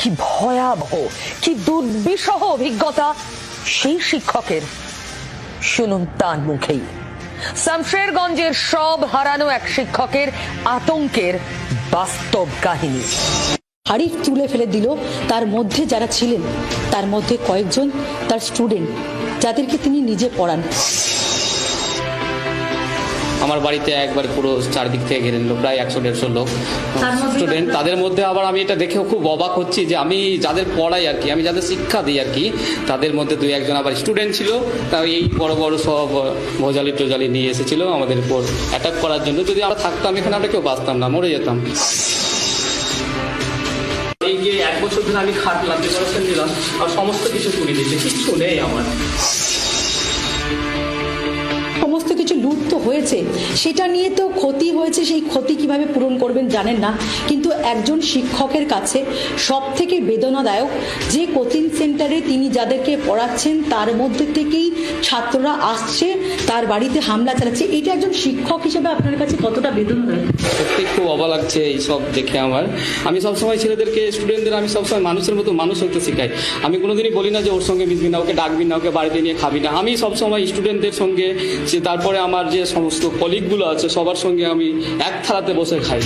কি ভয়াবহ, কি দুর্বিষহ অভিজ্ঞতা সেই শিক্ষকের। শুনুন তার মুখেই। শামশেরগঞ্জের সব হারানো এক শিক্ষকের আতঙ্কের বাস্তব কাহিনী। হাড়ি তুলে ফেলে দিল তার মধ্যে যারা ছিলেন, তার মধ্যে কয়েকজন তার স্টুডেন্ট, যাদেরকে তিনি নিজে পড়ান। আমার বাড়িতে একবার পুরো চারদিক থেকে ঘিরে নিল প্রায় একশো দেড়শো লোক। স্টুডেন্ট তাদের মধ্যে আবার আমি এটা দেখেও খুব অবাক হচ্ছি যে আমি যাদের পড়াই আর কি আমি যাদের শিক্ষা দিই আর কি তাদের মধ্যে দুই একজন আবার স্টুডেন্ট ছিল তা এই বড় বড় সব ভোজালি টোজালি নিয়ে এসেছিল আমাদের উপর অ্যাটাক করার জন্য। যদি আমরা থাকতাম এখানে আমরা কেউ বাঁচতাম না মরে যেতাম। এই যে এক বছর ধরে আমি খাটলাম প্রিপারেশন নিলাম আর সমস্ত কিছু তুলে দিয়েছে কিচ্ছু নেই আমার। সমস্ত তো হয়েছে, সেটা নিয়ে তো ক্ষতি হয়েছে, সেই ক্ষতি কীভাবে পূরণ করবেন জানেন না, কিন্তু একজন শিক্ষকের কাছে সব থেকে বেদনাদায়ক, যে কোচিং সেন্টারে তিনি যাদেরকে পড়াচ্ছেন, তার মধ্যে থেকেই ছাত্ররা আসছে, তার বাড়িতে হামলা চালাচ্ছে। এটা একজন শিক্ষক হিসেবে আপনার কাছে কতটা বেদনাদায়ক? সত্যি খুব অবা লাগছে এই সব দেখে আমার। আমি সবসময় ছেলেদেরকে স্টুডেন্টদের আমি সবসময় মানুষের মতো মানুষ হতে শেখাই। আমি কোনোদিনই বলি না যে ওর সঙ্গে মিশবি না, ওকে ডাকবি না, ওকে বাড়িতে নিয়ে খাবি না। আমি সবসময় স্টুডেন্টদের সঙ্গে তারপরে আমার যে সমস্ত কলিগগুলো আছে সবার সঙ্গে আমি এক থালাতে বসে খাই।